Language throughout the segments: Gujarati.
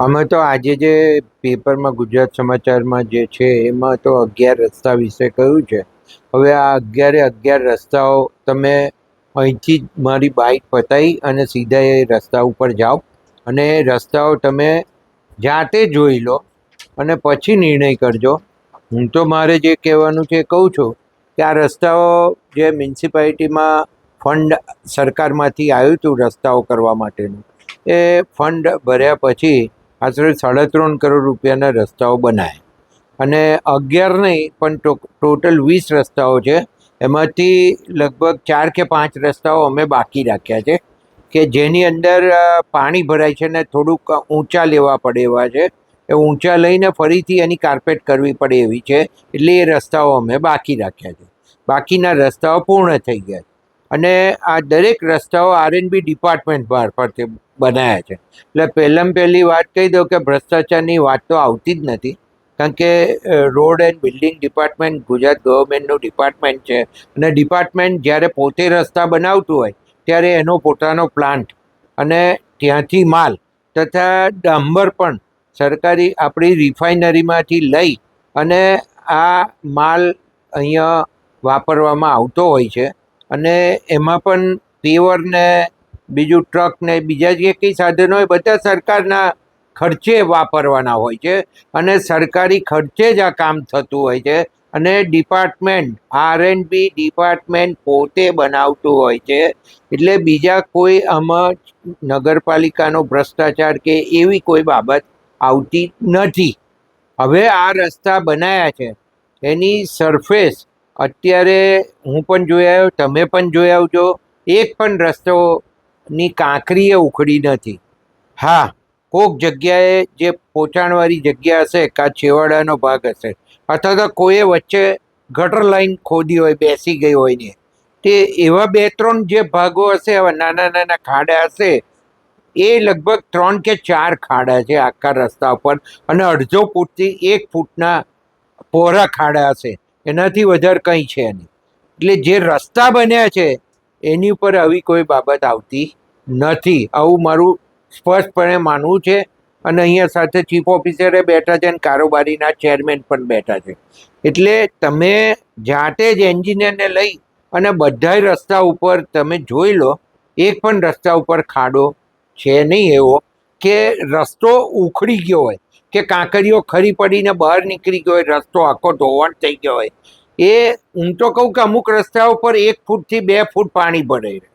અમે તો આજે જે પેપરમાં ગુજરાત સમાચારમાં જે છે, એમાં તો અગિયાર રસ્તા વિશે કહ્યું છે. હવે આ અગિયારે અગિયાર રસ્તાઓ તમે અહીંથી જ મારી બાઇક પતાવી અને સીધા એ રસ્તા ઉપર જાઓ. અને એ રસ્તાઓ તમે જાતે જોઈ લો અને પછી નિર્ણય કરજો. હું તો મારે જે કહેવાનું છે કહું છું કે આ રસ્તાઓ જે મ્યુનિસિપાલિટીમાં ફંડ સરકારમાંથી આવ્યું હતું રસ્તાઓ કરવા માટેનું, એ ફંડ ભર્યા પછી આશરે સાડા ત્રણ કરોડ રૂપિયાના રસ્તાઓ બનાવ્યા અને અગિયાર નહીં, પણ ટોટલ વીસ રસ્તાઓ છે. એમાંથી લગભગ ચાર કે પાંચ રસ્તાઓ અમે બાકી રાખ્યા છે, કે જેની અંદર પાણી ભરાય છે ને થોડુંક ઊંચા લેવા પડે એવા છે. એ ઊંચા લઈને ફરીથી એની કાર્પેટ કરવી પડે એવી છે. એટલે એ રસ્તાઓ અમે બાકી રાખ્યા છે. બાકીના રસ્તાઓ પૂર્ણ થઈ ગયા છે. અને આ દરેક રસ્તાઓ આરએનબી ડિપાર્ટમેન્ટ મારફતે બનાવ્યા છે. એટલે પહેલાં પહેલી વાત કહી દઉં કે ભ્રષ્ટાચારની વાત તો આવતી જ નથી. કારણ કે road and building department Gujarat ગવર્મેન્ટનું department છે. અને ડિપાર્ટમેન્ટ જ્યારે પોતે રસ્તા બનાવતું હોય, ત્યારે એનો પોતાનો પ્લાન્ટ અને ત્યાંથી માલ તથા ડાંબર પણ સરકારી આપણી રિફાઇનરીમાંથી લઈ અને આ માલ અહીંયા વાપરવામાં આવતો હોય છે. અને એમાં પણ પેવર ને બીજું ટ્રક ને બીજા જે કંઈ સાધનો હોય, બધા સરકારના ખર્ચે વાપરવાના હોય છે. અને સરકારી ખર્ચે જ આ કામ થતું હોય છે. અને department R and B department પોતે બનાવતું હોય છે. એટલે બીજા કોઈ આમાં નગરપાલિકાનો ભ્રષ્ટાચાર કે એવી કોઈ બાબત આવતી નથી. હવે આ રસ્તા બનાવ્યા છે. એની સરફેસ અત્યારે હું પણ જોઈ આવ્યો, તમે પણ જોઈ આવજો. એક પણ રસ્તોની કાંકરીએ ઉખડી નથી. હા કોઈક જગ્યાએ જે પોચાણવાળી જગ્યા હશે, કાં છેવાડાનો ભાગ હશે, અથવા તો કોઈએ વચ્ચે ગટર લાઈન ખોદી હોય, બેસી ગઈ હોય ને, તે એવા બે ત્રણ જે ભાગો હશે એવા નાના નાના ખાડા હશે, એ લગભગ ત્રણ કે ચાર ખાડા છે આખા રસ્તા ઉપર, અને અડધો ફૂટથી એક ફૂટના પહોળા ખાડા હશે. એનાથી વધારે કંઈ છે નહીં. એટલે જે રસ્તા બન્યા છે, એની ઉપર આવી કોઈ બાબત આવતી નથી. આવું મારું સ્પષ્ટપણે માનવું છે અને અહીંયા સાથે ચીફ ઓફિસરે બેઠા છે અને કારોબારીના ચેરમેન પણ બેઠા છે. એટલે તમે જાતે જ એન્જિનિયરને લઈ અને બધાય રસ્તા ઉપર તમે જોઈ લો, એક પણ રસ્તા ઉપર ખાડો છે નહીં એવો કે રસ્તો ઉખડી ગયો હોય. કે કાંકરીઓ ખરી પડીને બહાર નીકળી ગયો હોય, રસ્તો આખો ધોવાણ થઈ ગયો હોય. એ હું તો કહું કે અમુક રસ્તા ઉપર એક ફૂટથી બે ફૂટ પાણી ભરાઈ રહે.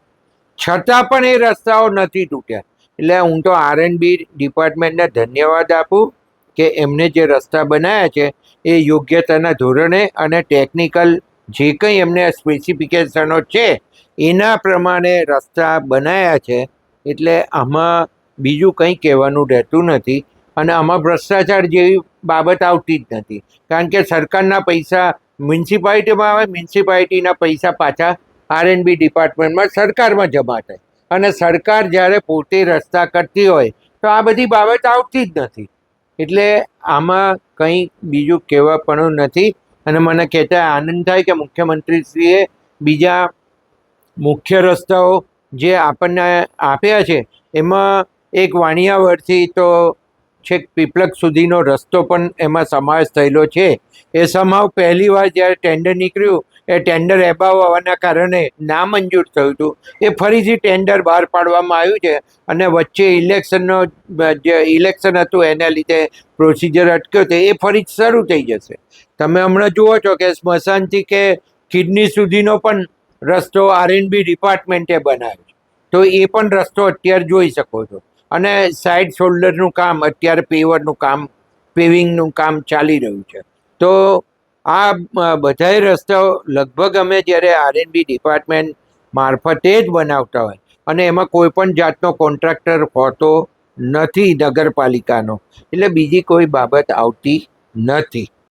છતાં પણ એ રસ્તાઓ નથી તૂટ્યા. એટલે હું તો આર એન બી ડિપાર્ટમેન્ટને ધન્યવાદ આપું કે એમને જે રસ્તા બનાવ્યા છે, એ યોગ્યતાના ધોરણે અને ટેકનિકલ જે કંઈ એમને સ્પેસિફિકેશનો છે, એના પ્રમાણે રસ્તા બનાવ્યા છે. એટલે આમાં બીજું કંઈ કહેવાનું રહેતું નથી. અને આમાં ભ્રષ્ટાચાર જેવી બાબત આવતી જ નથી. કારણ કે સરકારના પૈસા મ્યુનિસિપાલિટીમાં આવે, મ્યુનિસિપાલિટીના પૈસા પાછા આર એન્ડ ડિપાર્ટમેન્ટમાં સરકારમાં જમા થાય. અને સરકાર જ્યારે પોતે રસ્તા કરતી હોય, તો આ બધી બાબત આવતી જ નથી. એટલે આમાં કંઈ બીજું કહેવા પણ નથી. અને મને કહેતા આનંદ થાય કે મુખ્યમંત્રીશ્રીએ બીજા મુખ્ય રસ્તાઓ જે આપણને આપ્યા છે, એમાં એક વાણિયાવરથી તો છેક પીપલક સુધીનો રસ્તો પણ એમાં સમાવેશ થયેલો છે. એ સમાવ પહેલી વાર જ્યારે ટેન્ડર નીકળ્યું, એ ટેન્ડર એબાવ હોવાના કારણે નામંજૂર થયું હતું. એ ફરીથી ટેન્ડર બહાર પાડવામાં આવ્યું છે અને વચ્ચે ઇલેક્શનનો જે ઇલેક્શન હતું એના લીધે પ્રોસિજર અટક્યો તો એ ફરી શરૂ થઈ જશે. તમે હમણાં જુઓ છો કે સ્મશાનથી કે કિડની સુધીનો પણ રસ્તો આર એન ડિપાર્ટમેન્ટે બનાવ્યો તો એ પણ રસ્તો અત્યારે જોઈ શકો છો. અને સાઈડ શોલ્ડરનું કામ, અત્યારે પેવરનું કામ પેવિંગનું કામ ચાલી રહ્યું છે. તો આ બધાય રસ્તાઓ લગભગ અમે જ્યારે આર એન ડિપાર્ટમેન્ટ મારફતે જ બનાવતા હોય, અને એમાં કોઈ પણ જાતનો કોન્ટ્રાક્ટર હોતો નથી નગરપાલિકાનો. એટલે બીજી કોઈ બાબત આવતી નથી.